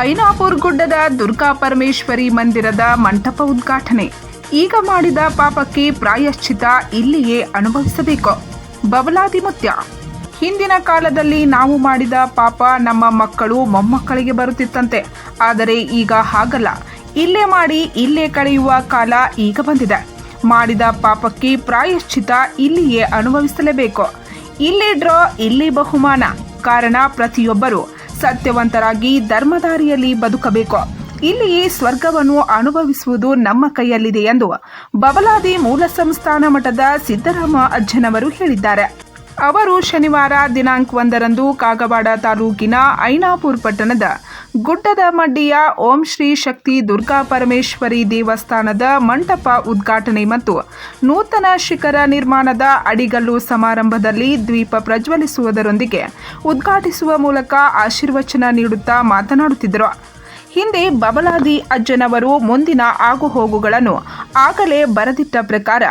ಐನಾಪುರ್ ಗುಡ್ಡದ ದುರ್ಗಾ ಪರಮೇಶ್ವರಿ ಮಂದಿರದ ಮಂಟಪ ಉದ್ಘಾಟನೆ. ಈಗ ಮಾಡಿದ ಪಾಪಕ್ಕೆ ಪ್ರಾಯಶ್ಚಿತ ಇಲ್ಲಿಯೇ ಅನುಭವಿಸಬೇಕು. ಬಬಲಾದಿ ಮುತ್ಯ ಹಿಂದಿನ ಕಾಲದಲ್ಲಿ ನಾವು ಮಾಡಿದ ಪಾಪ ನಮ್ಮ ಮಕ್ಕಳು ಮೊಮ್ಮಕ್ಕಳಿಗೆ ಬರುತ್ತಿತ್ತಂತೆ. ಆದರೆ ಈಗ ಹಾಗಲ್ಲ. ಇಲ್ಲೇ ಮಾಡಿ ಇಲ್ಲೇ ಕಳೆಯುವ ಕಾಲ ಈಗ ಬಂದಿದೆ. ಮಾಡಿದ ಪಾಪಕ್ಕೆ ಪ್ರಾಯಶ್ಚಿತ ಇಲ್ಲಿಯೇ ಅನುಭವಿಸಲೇಬೇಕು. ಇಲ್ಲಿ ಡ್ರಾ, ಇಲ್ಲಿ ಬಹುಮಾನ. ಕಾರಣ ಪ್ರತಿಯೊಬ್ಬರು. ಸತ್ಯವಂತರಾಗಿ ಧರ್ಮದಾರಿಯಲ್ಲಿ ಬದುಕಬೇಕು. ಇಲ್ಲಿಯೇ ಸ್ವರ್ಗವನ್ನು ಅನುಭವಿಸುವುದು ನಮ್ಮ ಕೈಯಲ್ಲಿದೆ ಎಂದು ಬಬಲಾದಿ ಮೂಲ ಸಂಸ್ಥಾನ ಮಠದ ಸಿದ್ದರಾಮ ಅಜ್ಜನವರು ಹೇಳಿದ್ದಾರೆ. ಅವರು ಶನಿವಾರ ದಿನಾಂಕ ಒಂದರಂದು ಕಾಗವಾಡ ತಾಲೂಕಿನ ಐನಾಪುರ್ ಪಟ್ಟಣದ ಗುಡ್ಡದ ಮಡ್ಡಿಯ ಓಂ ಶ್ರೀ ಶಕ್ತಿ ದುರ್ಗಾ ಪರಮೇಶ್ವರಿ ದೇವಸ್ಥಾನದ ಮಂಟಪ ಉದ್ಘಾಟನೆ ಮತ್ತು ನೂತನ ಶಿಖರ ನಿರ್ಮಾಣದ ಅಡಿಗಲ್ಲು ಸಮಾರಂಭದಲ್ಲಿ ದ್ವೀಪ ಪ್ರಜ್ವಲಿಸುವುದರೊಂದಿಗೆ ಉದ್ಘಾಟಿಸುವ ಮೂಲಕ ಆಶೀರ್ವಚನ ನೀಡುತ್ತಾ ಮಾತನಾಡುತ್ತಿದ್ದರು. ಹಿಂದೆ ಬಬಲಾದಿ ಅಜ್ಜನವರು ಮುಂದಿನ ಆಗುಹೋಗುಗಳನ್ನು ಆಗಲೇ ಬರೆದಿಟ್ಟ ಪ್ರಕಾರ,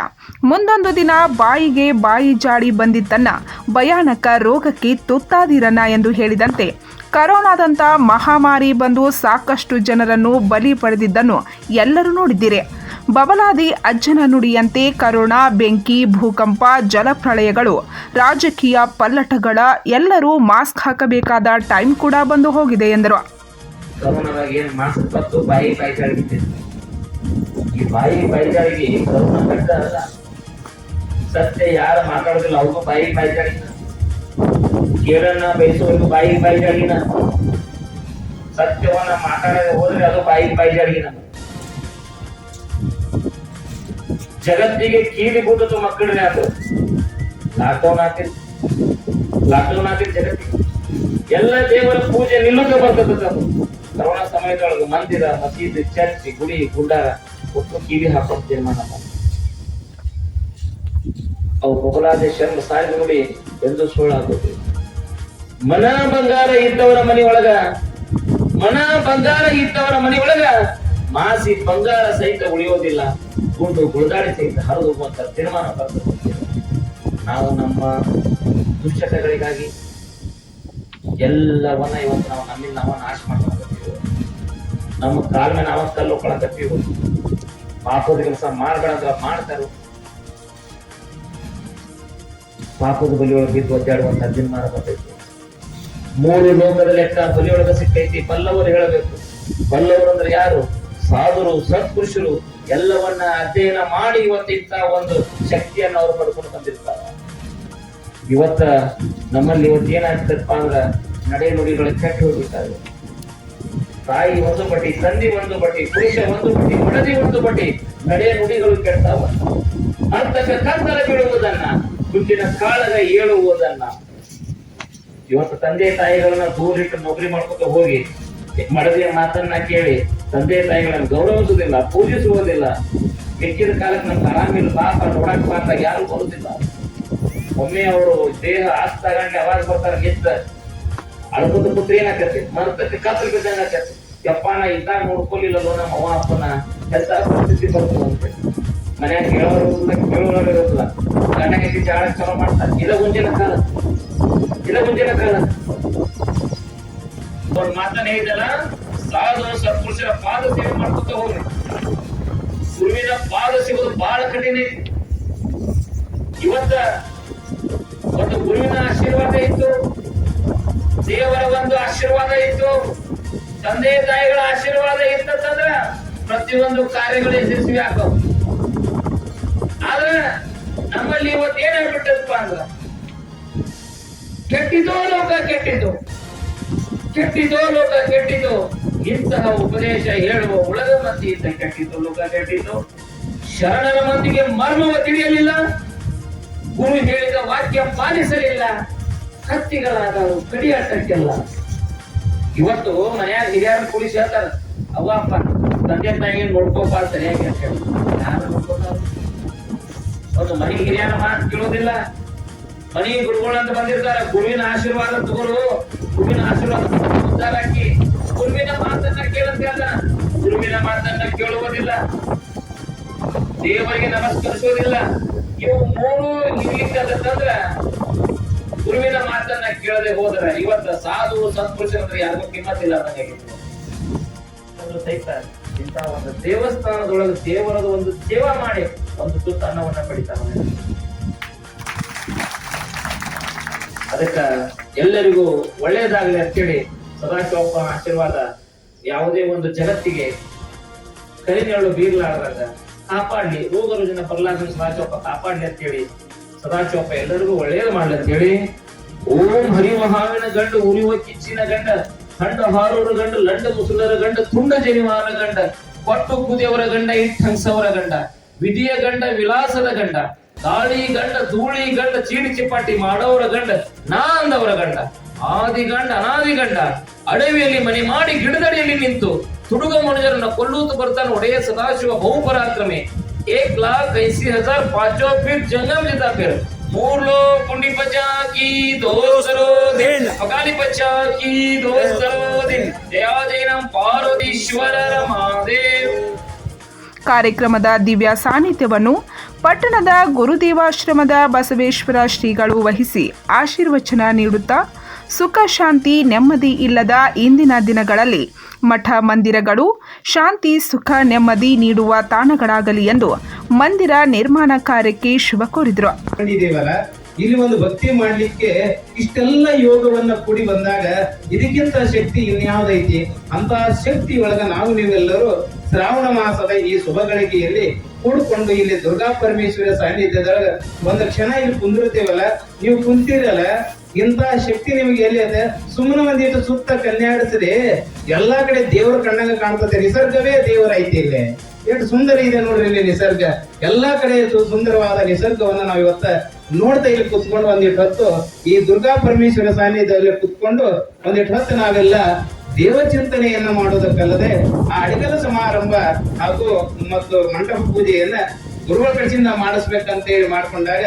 ಮುಂದೊಂದು ದಿನ ಬಾಯಿಗೆ ಬಾಯಿ ಜಾಡಿ ಬಂದಿದ್ದನ್ನ ಭಯಾನಕ ರೋಗಕ್ಕೆ ತುತ್ತಾದಿರನ ಎಂದು ಹೇಳಿದಂತೆ ಕರೋನಾದಂಥ ಮಹಾಮಾರಿ ಬಂದು ಸಾಕಷ್ಟು ಜನರನ್ನು ಬಲಿ ಪಡೆದಿದ್ದನ್ನು ಎಲ್ಲರೂ ನೋಡಿದ್ದೀರಿ. ಬಬಲಾದಿ ಅಜ್ಜನ ನುಡಿಯಂತೆ ಕರೋನಾ ಬೆಂಕಿ, ಭೂಕಂಪ, ಜಲಪ್ರಳಯಗಳು, ರಾಜಕೀಯ ಪಲ್ಲಟಗಳ ಎಲ್ಲರೂ ಮಾಸ್ಕ್ ಹಾಕಬೇಕಾದ ಟೈಮ್ ಕೂಡ ಬಂದು ಹೋಗಿದೆ ಎಂದರು. ಕರೋನಾದಾಗ ಏನ್ ಮಾಸ್ಕ್ ಬಾಯಿ ಬಾಯಿ ಬಿಟ್ಟಿದೆ ಈ ಬಾಯಿ ಬಾಯಿಗಳಿಗೆ ಕರೋನಾ ಬೆಟ್ಟ ಅಲ್ಲ ಸತ್ಯ ಯಾರು ಮಾತಾಡೋದಿಲ್ಲ, ಅವ್ರಿಗೂ ಬಾಯಿ ಬಾಯಿಗಳಿನ ಕೇಳನ್ನ ಬಯಸುವವರಿಗೂ ಬಾಯಿ ಬಾಯಿಗಳಿನ ಸತ್ಯವನ್ನ ಮಾತಾಡದೆ ಹೋದ್ರೆ ಅದು ಬಾಯಿ ಬಾಯಿಗಳಿನ ಜಗತ್ತಿಗೆ ಕೀಲಿ ಬೂದದು ಮಕ್ಕಳನ್ನೇ ಅದು. ಲಾಕ್ಡೌನ್ ಹಾಕಿದ್ ಲಾಕ್ಡೌನ್ ಹಾಕಿದ್ ಜಗತ್ತಿಗೆ. ಎಲ್ಲ ದೇವರ ಪೂಜೆ ನಿಲ್ಲುತ್ತ ಬರ್ತದ ಅದು. ಕರೋನಾ ಸಮಯದೊಳಗೆ ಮಂದಿರ, ಮಸೀದಿ, ಚರ್ಚ್, ಗುಡಿ ಗುಂಡಾರ ಒಟ್ಟು ಕಿವಿ ಹಾಕೋದು ತೀರ್ಮಾನ ಮಾಡಿ ಅವು ಶರ್ಮ ಸಾರಿ ನೋಡಿ ಎಂದು ಸುಳ್ಳಾಗೋದು ಮನ ಬಂಗಾರ ಇದ್ದವರ ಮನೆಯೊಳಗ ಮನ ಬಂಗಾರ ಇದ್ದವರ ಮನೆಯೊಳಗ ಮಾಸಿ ಬಂಗಾರ ಸಹಿತ ಉಳಿಯೋದಿಲ್ಲ. ಗುಂಡು ಗುಳದಾಡಿ ಸಹಿತ ಹರಿದು ಹೋಗುವಂತ ತೀರ್ಮಾನ ಬರ್ತದೆ ನಾವು ನಮ್ಮ ದುಶ್ಚಟಗಳಿಗಾಗಿ ಎಲ್ಲವನ್ನ ಇವತ್ತು ನಾವು ನಮ್ಮಿಂದ ನಾವು ನಾಶ ಮಾಡ್ಕೊಳಕತ್ತೀವಿ ನಮ್ಮ ಕಾಲ ಮೇಲೆ ನಾವ ಕಲ್ಲು ಪಾಪದ ಕೆಲಸ ಮಾಡ್ಬೇಡ ಮಾಡ್ತಾರ ಮಾಡ್ತಾರು. ಪಾಪದ ಬಲಿಯೊಳಗೆ ಬಿದ್ದು ಒದ್ದಾಡುವಂತ ದಿನಮಾನ ಬರ್ತೈತಿ ಮೂರು ಲೋಕದ ಲೆಕ್ಕ ಬಲಿಯೊಳಗೆ ಸಿಕ್ಕೈತಿ, ಬಲ್ಲವರು ಹೇಳಬೇಕು. ಬಲ್ಲವರು ಅಂದ್ರೆ ಯಾರು? ಸಾಧುರು, ಸತ್ಪುರುಷರು, ಎಲ್ಲವನ್ನ ಅಧ್ಯಯನ ಮಾಡಿ ಇವತ್ತಿಂತ ಒಂದು ಶಕ್ತಿಯನ್ನು ಅವರು ಪಡ್ಕೊಂಡು ಬಂದಿರ್ತಾರೆ. ಇವತ್ತ ನಮ್ಮಲ್ಲಿ ಇವತ್ತು ಏನಾಗ್ತದಪ್ಪ ಅಂದ್ರ ನಡೆ ನುಡಿಗಳು ಕೆಟ್ಟು ಹೋಗಿದ್ದಾರೆ ತಾಯಿ ಒಂದು ಬಟ್ಟಿ, ತಂದಿ ಒಂದು ಬಟ್ಟಿ, ಪುರುಷ ಒಂದು ಬಟ್ಟಿ, ಮಡದಿ ಒಂದು ಬಟ್ಟಿ, ನಡೆ ನುಡಿಗಳು ಕೆಡ್ತಾವ. ಅಂತಕ ಕಂದರ ಬೀಳುವುದನ್ನ ದುಡ್ಡಿನ ಕಾಳಗ ಏಳುವುದನ್ನ. ಇವತ್ತು ತಂದೆ ತಾಯಿಗಳನ್ನ ದೂರಿಟ್ಟು ನೌಕರಿ ಮಾಡ್ಕೊತ ಹೋಗಿ, ಮಡದಿಯ ಮಾತನ್ನ ಕೇಳಿ ತಂದೆ ತಾಯಿಗಳನ್ನ ಗೌರವಿಸುವುದಿಲ್ಲ, ಪೂಜಿಸುವುದಿಲ್ಲ. ಹೆಚ್ಚಿನ ಕಾಲಕ್ಕೆ ನಮ್ಗೆ ಆರಾಮಿಲ್ಲ ಪಾಪ ನೋಡಕ್ ಪಾಪ ಯಾರು ಬರುದಿಲ್ಲ. ಒಮ್ಮೆ ಅವರು ದೇಹ ಆಸ್ತ ಅವಾಗ ಬರ್ತಾರೆ ನಿಂತ ಅಳ್ಕೋತ ಪುತ್ರ ಏನಾಕತಿ ಮರುತಕ್ಕೆ ಕತ್ಲು ಬಿದ್ದಂಗ ಯಪ್ಪ, ನಾ ಇದ್ದಾಗ ನಮ್ಮ ಅವ್ವ ಅಪ್ಪನ ಎಂತ ಪರಿಸ್ಥಿತಿ ಬರ್ತದೆ ಅಂತ. ಮನ್ಯಾಗ ಹೇಳೋರು ಕೇಳೋರು ಇರೋದಿಲ್ಲ ಗಂಡ ಹೆಂಡತಿ ಜಾಳ ಚಲೋ ಮಾಡ್ತಾರೆ ಇಲ್ಲ ಮುಂಚಿನ ಕಾಲ. ಇಲ್ಲ ಮುಂಚಿನ ಕಾಲ. ಅವ್ರ ಮಾತನ್ನ ಹೇಳಿದಲ್ಲ, ಸಾಧು ಸತ್ಪುರುಷರ ಪಾದ ಸೇವೆ ಮಾಡ್ಕೊತ ಹೋಗ್ರಿ. ಗುರುವಿನ ಪಾದ ಸಿಗೋದು ಬಹಳ ಕಠಿಣ ಐತಿ ಇವತ್ತ ಒಂದು ಗುರುವಿನ ಆಶೀರ್ವಾದ ಇತ್ತು. ದೇವರ ಒಂದು ಆಶೀರ್ವಾದ ಇತ್ತು. ತಂದೆ ತಾಯಿಗಳ ಆಶೀರ್ವಾದ ಇತ್ತಂದ್ರ ಪ್ರತಿಯೊಂದು ಕಾರ್ಯಗಳು ಯಶಸ್ವಿ ಆಗ್ತಾವ. ಆದ್ರೆ ನಮ್ಮಲ್ಲಿ ಇವತ್ತು ಏನಾಗ್ಬಿಟ್ಟದಪ್ಪ ಅಂದ್ರ, ಕೆಟ್ಟಿದೋ ಲೋಕ ಕೆಟ್ಟಿದ್ದು. ಕೆಟ್ಟಿದೋ ಲೋಕ ಕೆಟ್ಟಿದ್ದು. ಇಂತಹ ಉಪದೇಶ ಹೇಳುವ ಉಳದ ಮಂದಿಯಿಂದ ಕೆಟ್ಟಿದ್ದು ಲೋಕ ಕೆಟ್ಟಿದ್ದು. ಶರಣರ ಮಂದಿಗೆ ಮರ್ಮವ ತಿಳಿಯಲಿಲ್ಲ. ಗುರು ಹೇಳಿದ ವಾಕ್ಯ ಪಾಲಿಸಲಿಲ್ಲ. ಕತ್ತಿಗಳಾದವು ಕಡಿಯಾಟಕ್ಕೆಲ್ಲ ಇವತ್ತು ಮನ್ಯಾಗ ಹಿರಿಯರ ಕೂಡಿಸಿ ಹೇಳ್ತಾರ, ಅವ್ವ ಅಪ್ಪ, ತಂದೆ ತಾಯಿ ನೋಡ್ಕೋಪ ಸರಿಯಾಗಿ ಅಂತ ಹೇಳಿ? ಯಾರು ಮನೆ ಹಿರಿಯರ ಮಾತು ಕೇಳೋದಿಲ್ಲ. ಮನೆ ಗುರುಗಳು ಅಂತ ಬಂದಿರ್ತಾರ, ಗುರುವಿನ ಆಶೀರ್ವಾದ ತಗೊಳ್ಳು ಗುರುವಿನ ಆಶೀರ್ವಾದ ಉದ್ಧಾರ ಹಾಕಿ ಗುರುವಿನ ಮಾತನ್ನ ಕೇಳಂತ ಹೇಳ್ತಾನ ಗುರುವಿನ ಮಾತನ್ನ ಕೇಳುವುದಿಲ್ಲ. ದೇವರಿಗೆ ನಮಸ್ಕರಿಸೋದಿಲ್ಲ. ಇವು ಮೂರು ಇರ್ಲಿಕ್ಕಂತಂದ್ರ ಗುರುವಿನ ಮಾತನ್ನ ಕೇಳದೆ ಹೋದ್ರೆ ಇವತ್ತ ಸಾಧು ಸತ್ಪುರುಷರಂದ್ರೆ ಯಾರಿಗೂ ಕಿಮ್ಮತ್ತಿಲ್ಲ ನನಗೆ ಬಂದ್ರು ಸಹಿತ ಇಂಥ ಒಂದು ದೇವಸ್ಥಾನದೊಳಗೆ ದೇವರದ ಒಂದು ಸೇವಾ ಮಾಡಿ ಒಂದು ತುತ್ತ ಅನ್ನವನ್ನ ಪಡಿತಾನೆ ಅದಕ್ಕ ಎಲ್ಲರಿಗೂ ಒಳ್ಳೆಯದಾಗಲಿ ಅಂತೇಳಿ ಸದಾಶಿವಪ್ಪ ಆಶೀರ್ವಾದ ಯಾವುದೇ ಒಂದು ಜಗತ್ತಿಗೆ ಕರಿನೆರಳು ಬೀರ್ಲಾರ್ದಾಗ ಕಾಪಾಡ್ಲಿ, ರೋಗ ರುಜಿನ ಬರ್ಲಾರ್ದ ಸದಾಶಿವಪ್ಪ ಕಾಪಾಡ್ಲಿ ಅಂತೇಳಿ ಸದಾಶಿವಪ್ಪ, ಎಲ್ಲರಿಗೂ ಒಳ್ಳೇದು ಮಾಡ್ಲಿ ಅಂತೇಳಿ ಓಂ ಹರಿಮಹಾವಿನ ಗಂಡು, ಉರಿಯುವ ಕಿಚ್ಚಿನ ಗಂಡ ಹಂಡ ಹಾರೂರ ಗಂಡ, ಲಂಡ ಮುಸುಲರ ಗಂಡ, ತುಂಡ ಜನಿವಾರ ಗಂಡ, ಕೊಟ್ಟು ಕುದಿಯವರ ಗಂಡ, ಇಟ್ಟಂಸವರ ಗಂಡ, ವಿಧಿಯ ಗಂಡ, ವಿಲಾಸದ ಗಂಡ, ದಾಳಿ ಗಂಡ, ಧೂಳಿ ಗಂಡ, ಚೀಡಿ ಚಿಪಾಟಿ ಮಾಡೋರ ಗಂಡ, ನಾ ಅಂದವರ ಗಂಡ, ಆದಿ ಗಂಡ, ಅನಾದಿ ಗಂಡ, ಅಡವಿಯಲ್ಲಿ ಮನೆ ಮಾಡಿ ಗಿಡದಡಿಯಲ್ಲಿ ನಿಂತು, ತುಡುಗ ಮನುಜರನ್ನ ಕೊಲ್ಲೂತು ಬರ್ತಾನೆ ಒಡೆಯ ಸದಾಶಿವ ಬಹುಪರಾಕ್ರಮಿ. ಕಿ ದೋಸರೋ ದಿನ್ ಅಕಾಲಿ ಬಚ್ಚಾ ಕಿ ದೋಸರೋ ದಿನ್ ಜಯ ಜೈನಂ ಪಾರ್ವತೀಶ್ವರರ ಮಹಾದೇವ್ ಕಾರ್ಯಕ್ರಮದ ದಿವ್ಯ ಸಾನ್ನಿಧ್ಯವನ್ನು ಪಟ್ಟಣದ ಗುರುದೇವಾಶ್ರಮದ ಬಸವೇಶ್ವರ ಶ್ರೀಗಳು ವಹಿಸಿ ಆಶೀರ್ವಚನ ನೀಡುತ್ತಾ ಸುಖ, ಶಾಂತಿ, ನೆಮ್ಮದಿ ಇಲ್ಲದ ಇಂದಿನ ದಿನಗಳಲ್ಲಿ ಮಠ ಮಂದಿರಗಳು ಶಾಂತಿ, ಸುಖ, ನೆಮ್ಮದಿ ನೀಡುವ ತಾಣಗಳಾಗಲಿ ಎಂದು ಮಂದಿರ ನಿರ್ಮಾಣ ಕಾರ್ಯಕ್ಕೆ ಶುಭ ಕೋರಿದರು. ಇಲ್ಲಿ ಒಂದು ಭಕ್ತಿ ಮಾಡ್ಲಿಕ್ಕೆ ಇಷ್ಟೆಲ್ಲ ಯೋಗವನ್ನ ಕೂಡಿ ಬಂದಾಗ ಇದಕ್ಕಿಂತ ಶಕ್ತಿ ಇನ್ಯಾವುದೈತಿ? ಅಂತ ಶಕ್ತಿ ಒಳಗ ನಾವು ನೀವೆಲ್ಲರೂ ಶ್ರಾವಣ ಮಾಸದ ಈ ಶುಭ ಗಳಿಗೆಯಲ್ಲಿ ಕೂಡ್ಕೊಂಡು ಇಲ್ಲಿ ದುರ್ಗಾ ಪರಮೇಶ್ವರ ಸಾನ್ನಿಧ್ಯದೊಳಗ ಒಂದು ಕ್ಷಣ ಇಲ್ಲಿ ಕುಂದಿರ್ತೇವಲ್ಲ ನೀವು ಕುಂತಿರಲ್ಲ ಇಂತ ಶಕ್ತಿ ನಿಮಗೆ ಎಲ್ಲಿ ಅದ ಸುಮ್ಮನೆ ಒಂದಿಟ್ಟು ಸುತ್ತ ಕನ್ಯಾಡಿಸ್ರಿ ಎಲ್ಲಾ ಕಡೆ ದೇವ್ರ ಕಣ್ಣಂಗ ಕಾಣ್ತದೆ. ನಿಸರ್ಗವೇ ದೇವರ ಐತಿ ಇಲ್ಲಿ. ಎಷ್ಟು ಸುಂದರ ಇದೆ ನೋಡ್ರಿ ಇಲ್ಲಿ ನಿಸರ್ಗ. ಎಲ್ಲಾ ಕಡೆ ಸುಂದರವಾದ ನಿಸರ್ಗವನ್ನ ನಾವು ಇವತ್ತ ನೋಡ್ತಾ ಇಲ್ಲಿ ಕುತ್ಕೊಂಡು ಒಂದಿಟ್ಟು ಹೊತ್ತು ಈ ದುರ್ಗಾ ಪರಮೇಶ್ವರ ಸಾನ್ನಿಧ್ಯದಲ್ಲಿ ಕುತ್ಕೊಂಡು ಒಂದಿಟ್ಟು ಹೊತ್ತು ನಾವೆಲ್ಲ ದೇವಚಿಂತನೆಯನ್ನ ಮಾಡೋದಕ್ಕಲ್ಲದೆ ಆ ಅಡಿಗಲ ಸಮಾರಂಭ ಹಾಗೂ ಮತ್ತು ಮಂಟಪ ಪೂಜೆಯನ್ನ ಗುರುಗಳ ಕಡೆಯಿಂದ ಮಾಡಿಸ್ಬೇಕಂತ ಹೇಳಿ ಮಾಡ್ಕೊಂಡಾಗ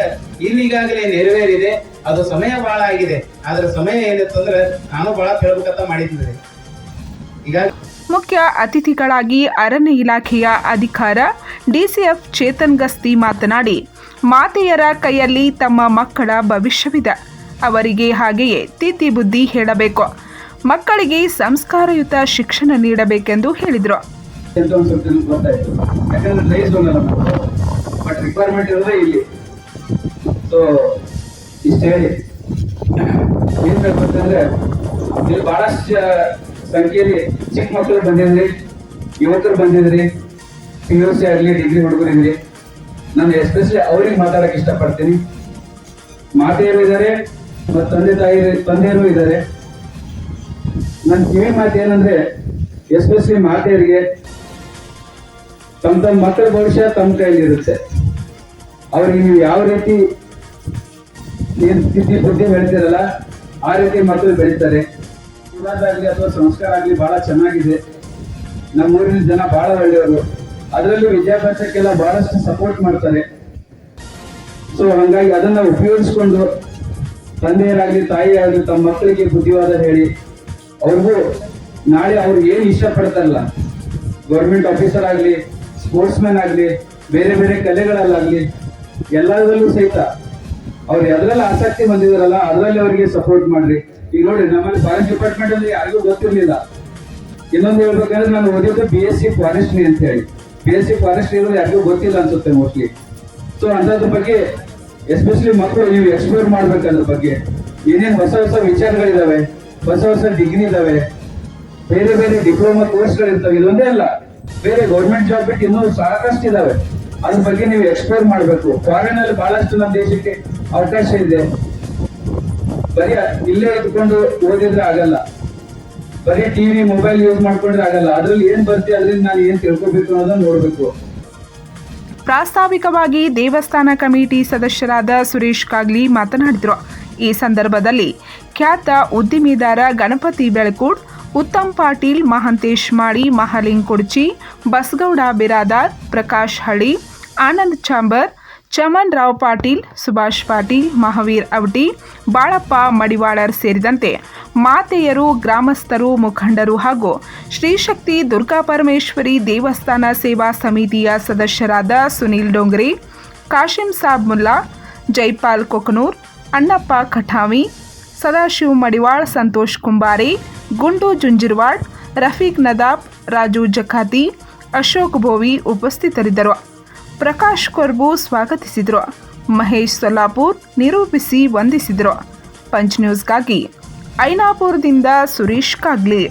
ಇಲ್ಲಿಗಾಗಲೇ ನೆರವೇರಿದೆ. ಅದು ಸಮಯ ಬಹಳ ಆಗಿದೆ. ಆದ್ರೆ ಸಮಯ ಏನಿತ್ತಂದ್ರೆ ನಾನು ಬಹಳ ಕೇಳಬೇಕಂತ ಮಾಡಿದ್ದೀನಿ ಈಗ ಮುಖ್ಯ ಅತಿಥಿಗಳಾಗಿ ಅರಣ್ಯ ಇಲಾಖೆಯ ಅಧಿಕಾರ ಡಿಸಿಎಫ್ ಚೇತನ್ ಗಸ್ತಿ ಮಾತನಾಡಿ ಮಾತೆಯರ ಕೈಯಲ್ಲಿ ತಮ್ಮ ಮಕ್ಕಳ ಭವಿಷ್ಯವಿದೆ. ಅವರಿಗೆ ಹಾಗೆಯೇ ತಿಥಿ ಬುದ್ಧಿ ಹೇಳಬೇಕು. ಮಕ್ಕಳಿಗೆ ಸಂಸ್ಕಾರಯುತ ಶಿಕ್ಷಣ ನೀಡಬೇಕೆಂದು ಹೇಳಿದರು. ಬಟ್ ರಿಕ್ವೈರ್ಮೆಂಟ್ ಇರೋದೇ ಇಲ್ಲಿ. ಸೊ ಇಷ್ಟು ಹೇಳಿ. ಏನ್ ಬೇಕಂತಂದ್ರೆ ಇಲ್ಲಿ ಬಹಳಷ್ಟು ಸಂಖ್ಯೆಯಲ್ಲಿ ಚಿಕ್ಕ ಮಕ್ಕಳು ಬಂದಿದ್ರಿ, ಯುವಕರು ಬಂದಿದ್ರಿ ಪಿ ಯು ಸಿ ಆಗಲಿ ಡಿಗ್ರಿ ಹುಡುಗರಿದ್ರಿ ನಾನು ಎಸ್ಪೆಷಲಿ ಅವ್ರಿಗೆ ಮಾತಾಡಕ್ಕೆ ಇಷ್ಟಪಡ್ತೀನಿ. ಮಾತೆಯರು ಇದ್ದಾರೆ ಮತ್ತು ತಂದೆ ತಾಯಿ, ತಂದೆಯರು ಇದ್ದಾರೆ. ನನ್ನ ಕಿವಿ ಮಾತು ಏನಂದ್ರೆ ಎಸ್ಪೆಷಲಿ ಮಾತೆಯರಿಗೆ ತಮ್ಮ ತಮ್ಮ ಮಕ್ಕಳ ಭವಿಷ್ಯ ತಮ್ಮ ಕೈಲಿರುತ್ತೆ ಅವ್ರಿಗೆ ನೀವು ಯಾವ ರೀತಿ ಏನ್ ಸ್ಥಿತಿ ಬುದ್ಧಿ ಬೆಳಿತೀರಲ್ಲ ಆ ರೀತಿ ಮಕ್ಕಳು ಬೆಳೀತಾರೆ. ಆಗಲಿ ಅಥವಾ ಸಂಸ್ಕಾರ ಆಗಲಿ ಬಹಳ ಚೆನ್ನಾಗಿದೆ. ನಮ್ಮ ಊರಿನ ಜನ ಬಹಳ ಒಳ್ಳೆಯವರು. ಅದರಲ್ಲೂ ವಿದ್ಯಾಭ್ಯಾಸಕ್ಕೆಲ್ಲ ಬಹಳಷ್ಟು ಸಪೋರ್ಟ್ ಮಾಡ್ತಾರೆ. ಸೊ ಹಂಗಾಗಿ ಅದನ್ನ ಉಪಯೋಗಿಸ್ಕೊಂಡು ತಂದೆಯರಾಗಲಿ ತಾಯಿ ಆಗಲಿ ತಮ್ಮ ಮಕ್ಕಳಿಗೆ ಬುದ್ಧಿವಾದ ಹೇಳಿ, ಅವ್ರಿಗೂ ನಾಳೆ ಅವ್ರು ಏನು ಇಷ್ಟಪಡ್ತಾರಲ್ಲ ಗೌರ್ಮೆಂಟ್ ಆಫೀಸರ್ ಆಗ್ಲಿ ಸ್ಪೋರ್ಟ್ಸ್ ಮ್ಯಾನ್ ಆಗಲಿ, ಬೇರೆ ಬೇರೆ ಕಲೆಗಳಲ್ಲಾಗಲಿ, ಎಲ್ಲದರಲ್ಲೂ ಸಹಿತ ಅವ್ರು ಎದ್ರಲ್ಲಿ ಆಸಕ್ತಿ ಬಂದಿದಾರಲ್ಲ ಅದರಲ್ಲಿ ಅವರಿಗೆ ಸಪೋರ್ಟ್ ಮಾಡ್ರಿ. ಈಗ ನೋಡಿ ನಮ್ಮಲ್ಲಿ ಫಾರೆಸ್ಟ್ ಡಿಪಾರ್ಟ್ಮೆಂಟ್ ಅಲ್ಲಿ ಯಾರಿಗೂ ಗೊತ್ತಿರಲಿಲ್ಲ. ಇನ್ನೊಂದು ಹೇಳ್ಬೇಕಂದ್ರೆ ನಾನು ಓದಿದ್ದು ಬಿ ಎಸ್ ಸಿ ಫಾರೆಸ್ಟ್ರಿ ಅಂತ ಹೇಳಿ. ಬಿ ಎಸ್ ಸಿ ಫಾರೆಸ್ಟ್ರಿ ಇರೋದು ಯಾರಿಗೂ ಗೊತ್ತಿಲ್ಲ ಅನ್ಸುತ್ತೆ ಮೋಸ್ಟ್ಲಿ ಸೊ ಅಂಥದ್ರ ಬಗ್ಗೆ ಎಸ್ಪೆಷಲಿ ಮಕ್ಕಳು ನೀವು ಎಕ್ಸ್ಪ್ಲೋರ್ ಮಾಡ್ಬೇಕು ಅದ್ರ ಬಗ್ಗೆ. ಏನೇನು ಹೊಸ ಹೊಸ ವಿಚಾರಗಳಿದಾವೆ, ಹೊಸ ಹೊಸ ಡಿಗ್ರಿ ಇದಾವೆ, ಬೇರೆ ಬೇರೆ ಡಿಪ್ಲೊಮಾ ಕೋರ್ಸ್ಗಳಿರ್ತಾವೆ ಇದೊಂದೇ ಅಲ್ಲ. ಬೇರೆ ಗೌರ್ಮೆಂಟ್ ಜಾಬ್ ಬಿಟ್ಟು ಇನ್ನೂ ಸಾಕಷ್ಟು ಇದಾವೆ. ಅದ್ರ ಬಗ್ಗೆ ನೀವು ಎಕ್ಸ್ಪ್ಲೋರ್ ಮಾಡಬೇಕು. ಫಾರಿನ್ ಅಲ್ಲಿ ಬಹಳಷ್ಟು ನಮ್ಮ ದೇಶಕ್ಕೆ ಅವಕಾಶ ಇದೆ. ಬರೀ ಇಲ್ಲೇ ಇದ್ಕೊಂಡು ಓದಿದ್ರೆ ಆಗಲ್ಲ. ಬರೀ ಟಿವಿ ಮೊಬೈಲ್ ಯೂಸ್ ಮಾಡ್ಕೊಂಡ್ರೆ ಆಗಲ್ಲ. ಅದ್ರಲ್ಲಿ ಏನ್ ಬರ್ತಿ ಅದ್ರಿಂದ ನಾನು ಏನ್ ತಿಳ್ಕೊಬೇಕು ಅನ್ನೋದನ್ನ ನೋಡ್ಬೇಕು. ಪ್ರಾಸ್ತಾವಿಕವಾಗಿ ದೇವಸ್ಥಾನ ಕಮಿಟಿ ಸದಸ್ಯರಾದ ಸುರೇಶ್ ಕಾಗ್ಲಿ ಮಾತನಾಡಿದರು. ಈ ಸಂದರ್ಭದಲ್ಲಿ ಖ್ಯಾತ ಉದ್ದಿಮೆದಾರ ಗಣಪತಿ ಬೆಳಕೂಡ್, ಉತ್ತಮ್ ಪಾಟೀಲ್, ಮಹಾಂತೇಶ್ ಮಾಳಿ, ಮಹಾಲಿಂಗ್ ಕುಡ್ಚಿ, ಬಸಗೌಡ ಬಿರಾದಾರ್, ಪ್ರಕಾಶ್ ಹಳಿ, ಆನಂದ್ ಚಾಂಬರ್, ಚಮನ್ ರಾವ್ ಪಾಟೀಲ್, ಸುಭಾಷ್ ಪಾಟೀಲ್, ಮಹಾವೀರ್ ಅವಟಿ ಬಾಳಪ್ಪ ಮಡಿವಾಳರ್ ಸೇರಿದಂತೆ ಮಾತೆಯರು, ಗ್ರಾಮಸ್ಥರು, ಮುಖಂಡರು ಹಾಗೂ ಶ್ರೀಶಕ್ತಿ ದುರ್ಗಾಪರಮೇಶ್ವರಿ ದೇವಸ್ಥಾನ ಸೇವಾ ಸಮಿತಿಯ ಸದಸ್ಯರಾದ ಸುನೀಲ್ ಡೋಂಗ್ರಿ, ಕಾಶಿಂ ಸಾಬ್ ಮುಲ್ಲಾ, ಜೈಪಾಲ್ ಕೊಕನೂರ್, ಅಣ್ಣಪ್ಪ ಖಠಾವಿ ಸದಾಶಿವ್ ಮಡಿವಾಳ್, ಸಂತೋಷ್ ಕುಂಬಾರಿ ಗುಂಡು ಜುಂಜಿರ್ವಾಳ್ ರಫೀಕ್ ನದಾಬ್, ರಾಜು ಜಖಾತಿ, ಅಶೋಕ್ ಭೋವಿ ಉಪಸ್ಥಿತರಿದ್ದರು. ಪ್ರಕಾಶ್ ಕೊರ್ಬು ಸ್ವಾಗತಿಸಿದರು. ಮಹೇಶ್ ಸೊಲ್ಲಾಪುರ್ ನಿರೂಪಿಸಿ ವಂದಿಸಿದರು. ಪಂಚ್ ನ್ಯೂಸ್ಗಾಗಿ ಐನಾಪುರದಿಂದ ಸುರೇಶ್ ಕಾಗ್ಲಿ.